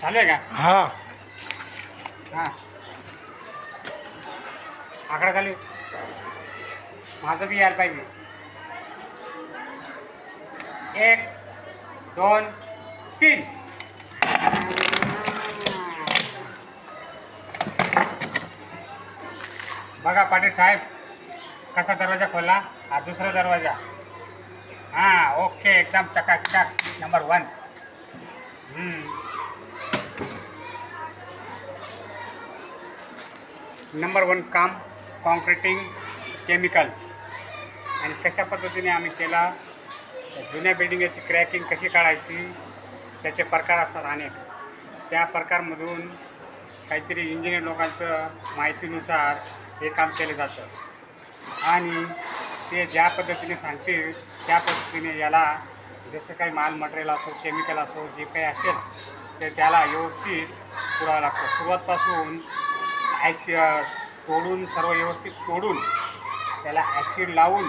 चालू आहे का? हा. हां. आकडा चालू. माझं बी यायला पाहिजे. एक दोन तीन. बघा पाटील साहेब कसा दरवाजा खोलला? हा दुसरा दरवाजा. हां ओके एकदम चकाचक. नंबर वन नंबर वन काम कॉन्क्रिटिंग केमिकल आणि कशा पद्धतीने आम्ही केला जुन्या बिल्डिंगची क्रॅकिंग कशी काढायची त्याचे प्रकार असतात अनेक. त्या प्रकारमधून काहीतरी इंजिनियर लोकांचं माहितीनुसार हे काम केलं जातं. आणि ते ज्या पद्धतीने सांगतील त्या पद्धतीने याला जसं काही माल मटेरियल असो केमिकल असो जे काही असेल ते त्याला व्यवस्थित पुरावं लागतं. सुरुवातपासून ॲसि तोडून सर्व व्यवस्थित तोडून त्याला ॲसिड लावून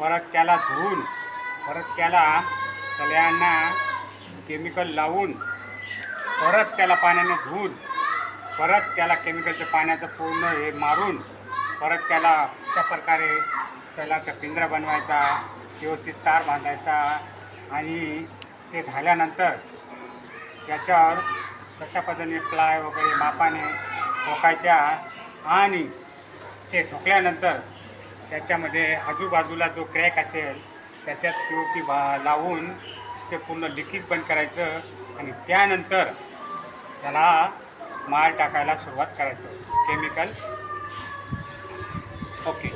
परत त्याला धुवून परत त्याला सगळ्यांना केमिकल लावून परत त्याला पाण्याने धुवून परत त्याला केमिकलच्या पाण्याचं पूर्ण हे मारून परत त्याला अशा प्रकारे त्यालाचा पिंजरा बनवायचा व्यवस्थित तार बांधायचा आणि ते झाल्यानंतर त्याच्यावर कशा पद्धतीने प्लाय वगैरे मापाने ठोकायच्या आणि ते ठोकल्यानंतर त्याच्यामध्ये आजूबाजूला जो क्रॅक असेल त्याच्यात पी भा लावून ते पूर्ण लिकेज बंद करायचं आणि त्यानंतर त्याला माल टाकायला सुरुवात करायचं. Chemical okay